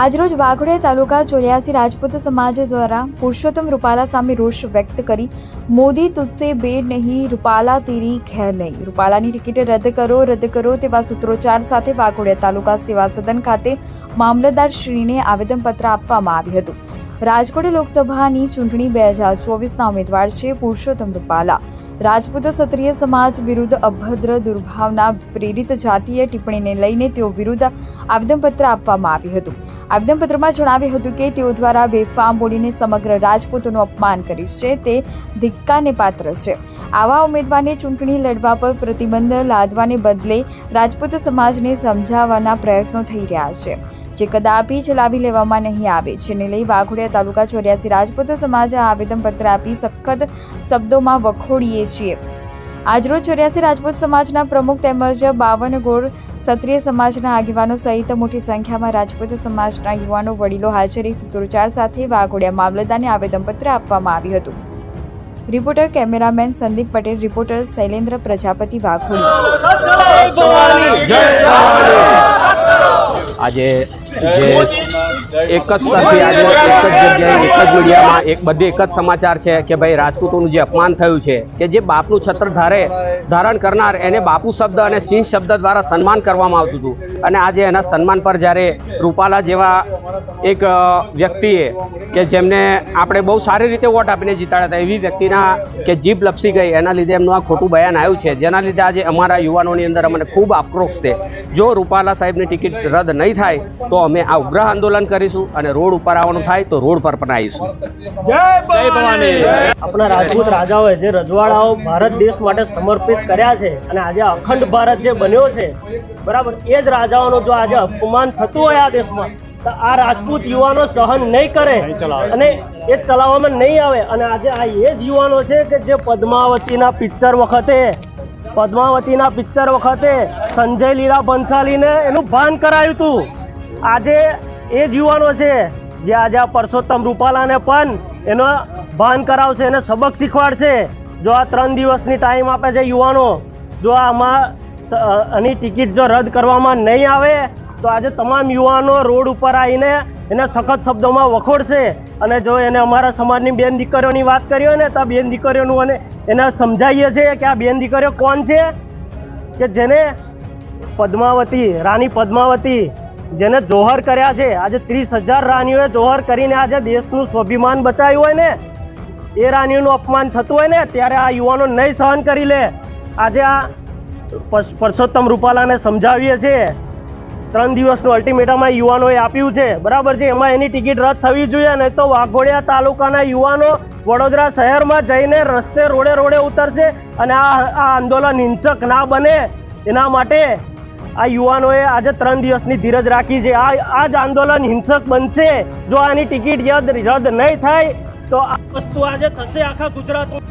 આજરોજ વાઘોડિયા તાલુકા ચોર્યાસી રાજપૂત સમાજ દ્વારા પુરુષોત્તમ રૂપાલા સામે રોષ વ્યક્ત કરી, મોદી તુસ્સે બેડ નહીં, રૂપાલા તેરી ખેર નહીં. રૂપાલાની ટિકિટ રદ કરો રદ કરો તેવા સૂત્રોચ્ચાર સાથે વાઘોડિયા તાલુકા સેવા સદન ખાતે મામલતદાર શ્રીને આવેદનપત્ર આપવામાં આવ્યું હતું. રાજકોટ લોકસભાની ચૂંટણી બે હજાર ચોવીસના ઉમેદવાર છે પુરુષોત્તમ રૂપાલા. રાજપૂત ક્ષત્રિય સમાજ વિરુદ્ધ અભદ્ર દુર્ભાવના પ્રેરિત જાતીય ટિપ્પણીને લઈને તેઓ વિરુદ્ધ આવેદનપત્ર આપવામાં આવ્યું હતું. આવેદનપત્રમાં જણાવ્યું હતું કે તેઓ દ્વારા બેફામ બોલીને સમગ્ર રાજપૂતોનું અપમાન કર્યું છે, તે ધિક્કાને પાત્ર છે. આવા ઉમેદવારને ચૂંટણી લડવા પર પ્રતિબંધ લાદવાને બદલે રાજપૂત સમાજને સમજાવવાના પ્રયત્નો થઈ રહ્યા છે, જે કદાપી ચલાવી લેવામાં નહીં આવે. જેને લઈ વાઘોડિયા તાલુકા ચોર્યાસી રાજપૂત સમાજે આવેદનપત્ર આપી સખત શબ્દોમાં વખોડીએ છીએ આજરોજ ચોર્યાસી રાજપૂત સમાજના પ્રમુખ તેમજ બાવન ગોળ ક્ષત્રિય સમાજના આગેવાનો સહિત મોટી સંખ્યામાં રાજપૂત સમાજના યુવાનો વડીલો હાજરી સૂત્રોચ્ચાર સાથે વાઘોડિયા મામલતદારને આવેદનપત્ર આપવામાં આવ્યું હતું. Reporter cameraman Sandeep Patel reporter Shailendra Prajapati Waghodia. આજે જે એક જ તરફી આજે એક જ જગ્યાએ, એક જ મીડિયામાં, એક બધે એક જ સમાચાર છે કે ભાઈ રાજપૂતોનું જે અપમાન થયું છે, કે જે બાપનું છત્ર ધારે, ધારણ કરનાર એને બાપુ શબ્દ અને સિંહ શબ્દ દ્વારા સન્માન કરવામાં આવતું હતું. અને આજે એના સન્માન પર જ્યારે રૂપાલા જેવા એક વ્યક્તિએ કે જેમને આપણે બહુ સારી રીતે વોટ આપીને જીતાડ્યા હતા, એવી વ્યક્તિના કે જીભ લપસી ગઈ, એના લીધે એમનું આ ખોટું બયાન આવ્યું છે. જેના લીધે આજે અમારા યુવાનોની અંદર અમને ખૂબ આક્રોશ છે. જો રૂપાલા સાહેબની ટિકિટ રદ નહીં થાય, તો અમે આ ઉગ્ર આંદોલન કરીશું અને રોડ ઉપર આવવાનું થાય તો રોડ પર પણ આવીશું. આપણા રાજપૂત રાજાઓએ જે રજવાડાઓ ભારત દેશ માટે સમર્પિત કર્યા છે અને આજે અખંડ ભારત જે બન્યો છે બરાબર એ જ રાજાઓનું જો આજે અપમાન થતું હોય આ દેશમાં આ રાજપૂત યુવાનો સહન નહીં કરે અને એ ચલાવવામાં નહીં આવે. અને આજે આ એ જ યુવાનો છે કે જે પદ્માવતીના પિક્ચર વખતે પદ્માવતીના પિક્ચર વખતે સંજય લીલા બંસાલીને એનું ભાન કરાયું હતું. આજે એ જ યુવાનો છે જે આજે આ પરસોત્તમ રૂપાલાને પણ એનો ભાન કરાવશે, એને સબક શીખવાડશે. જો આ ત્રણ દિવસની ટાઈમ આપે છે યુવાનો, જો આમાં આની ટિકિટ જો રદ કરવામાં નહીં આવે, તો આજે તમામ યુવાનો રોડ ઉપર આવીને એને સખત શબ્દોમાં વખોડશે. અને જો એને અમારા સમાજની બેન દીકરીઓની વાત કરી હોય ને, તો બેન દીકરીઓનું અને એને સમજાવીએ છીએ કે આ બેન દીકરીઓ કોણ છે? કે જેને પદ્માવતી, રાણી પદ્માવતી જેને જોહર કર્યા છે. આજે ત્રીસ હજાર રાનીઓએ જોહર કરીને આજે દેશનું સ્વાભિમાન બચાવ્યું હોય ને, એ રાનીઓનું અપમાન થતું હોય ને, ત્યારે આ યુવાનો નહીં સહન કરી લે. આજે આ પરસોત્તમ રૂપાલાને સમજાવીએ છીએ. ત્રણ દિવસનું અલ્ટિમેટમ આ યુવાનોએ આપ્યું છે. બરાબર છે? એમાં એની ટિકિટ રદ થવી જોઈએ, નહીં તો વાઘોડિયા તાલુકાના યુવાનો વડોદરા શહેરમાં જઈને રસ્તે રોડે રોડે ઉતરશે અને આ આ આંદોલન હિંસક ના બને. એના માટે આ યુવાનોએ આજે ત્રણ દિવસની ધીરજ રાખી છે. આ આ જ આંદોલન હિંસક બનશે. જો આની ટિકિટ યદ રદ નહીં થાય, તો આ વસ્તુ આજે થશે આખા ગુજરાતમાં.